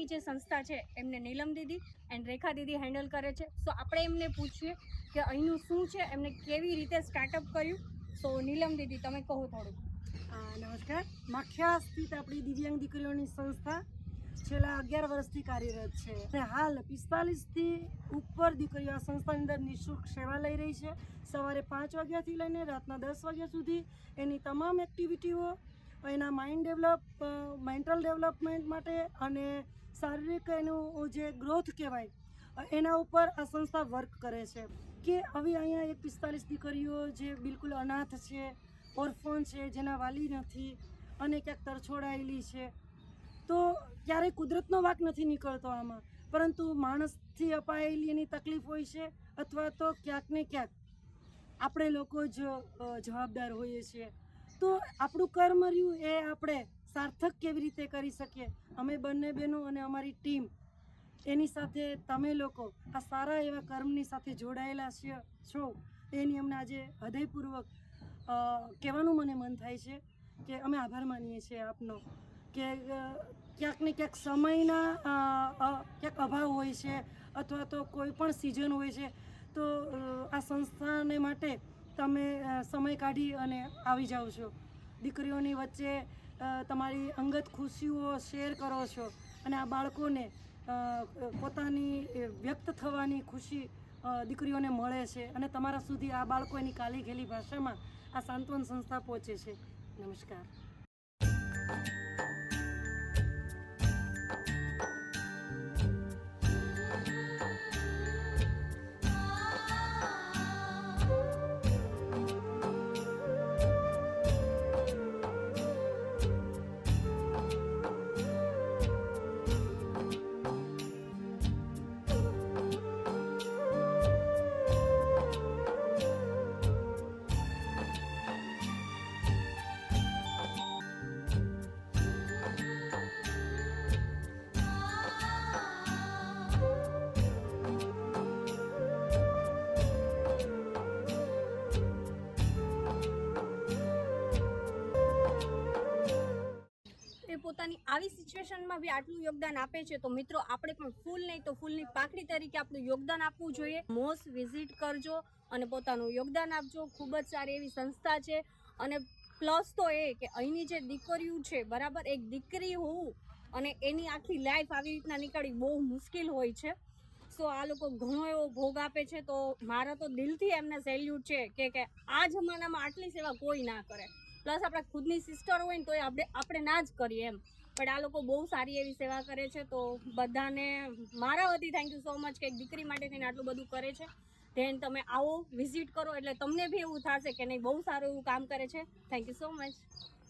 અહીંની જે સંસ્થા છે, એમને નીલમ દીદી એન્ડ રેખા દીદી હેન્ડલ કરે છે. સો આપણે એમને પૂછીએ કે અહીંનું શું છે, એમને કેવી રીતે સ્ટાર્ટઅપ કર્યું? સો નીલમ દીદી, તમે કહો થોડું નમસ્કાર. માખિયા સ્થિત આપણી દિવ્યાંગ દીકરીઓની સંસ્થા છેલ્લા અગિયાર વર્ષથી કાર્યરત છે અને હાલ પિસ્તાલીસથી ઉપર દીકરીઓ આ સંસ્થાની અંદર નિઃશુલ્ક સેવા લઈ રહી છે. સવારે પાંચ વાગ્યાથી લઈને રાતના દસ વાગ્યા સુધી એની તમામ એક્ટિવિટીઓ એના માઇન્ડ ડેવલપ મેન્ટલ ડેવલપમેન્ટ માટે અને શારીરિક એનું જે ગ્રોથ કહેવાય, એના ઉપર આ સંસ્થા વર્ક કરે છે. કે આવી અહીંયા એક પિસ્તાલીસ દીકરીઓ જે બિલકુલ અનાથ છે ઓરફોન છે, જેના વાલી નથી અને ક્યાંક તરછોડાયેલી છે, તો ક્યારેય કુદરતનો વાક નથી નીકળતો આમાં. પરંતુ માણસથી અપાયેલી એની તકલીફ હોય છે અથવા તો ક્યાંક ને ક્યાંક આપણે લોકો જ જવાબદાર હોઈએ છીએ. તો આપણું કર્મ રહ્યું એ આપણે સાર્થક કેવી રીતે કરી શકીએ? અમે બંને બહેનો અને અમારી ટીમ, એની સાથે તમે લોકો આ સારા એવા કર્મની સાથે જોડાયેલા છે- એની અમને આજે હૃદયપૂર્વક કહેવાનું મને મન થાય છે કે અમે આભાર માનીએ છીએ આપનો કે ક્યાંક ને ક્યાંક સમયના ક્યાંક અભાવ હોય છે અથવા તો કોઈ પણ સિઝન હોય છે. તો આ સંસ્થાને માટે તમે સમય કાઢી અને આવી જાઓ છો. દીકરીઓની વચ્ચે તમારી અંગત ખુશીઓ શેર કરો છો અને આ બાળકોને પોતાની વ્યક્ત થવાની ખુશી દીકરીઓને મળે છે અને તમારા સુધી આ બાળકો એની કાલી ઘેલી ભાષામાં આ સાંત્વન સંસ્થા પહોંચે છે. નમસ્કાર. પોતાની આવી સિચ્યુએશનમાં બી આટલું યોગદાન આપે છે, તો મિત્રો આપણે પણ ફૂલ નહીં તો ફૂલની પાકડી તરીકે આપણું યોગદાન આપવું જોઈએ. મોસ્ટ વિઝિટ કરજો અને પોતાનું યોગદાન આપજો. ખૂબ જ સારી એવી સંસ્થા છે. અને પ્લસ તો એ કે અહીંની જે દીકરીઓ છે, બરાબર, એક દીકરી હોવું અને એની આખી લાઈફ આવી રીતના નીકળવી બહુ મુશ્કેલ હોય છે. સો આ લોકો ઘણો એવો ભોગ આપે છે. તો મારા તો દિલથી એમને સેલ્યુટ છે કે આ જમાનામાં આટલી સેવા કોઈ ના કરે. પ્લસ આપણા ખુદની સિસ્ટર હોય ને તો આપણે આપણે ના જ કરીએ એમ. પણ આ લોકો બહુ સારી એવી સેવા કરે છે, તો બધાને મારા વતી થેન્ક યુ સો મચ કે દીકરી માટે થઈને આટલું બધું કરે છે. ધેન તમે આવો વિઝિટ કરો, એટલે તમને બી એવું થશે કે નહીં, બહુ સારું એવું કામ કરે છે. Thank you so much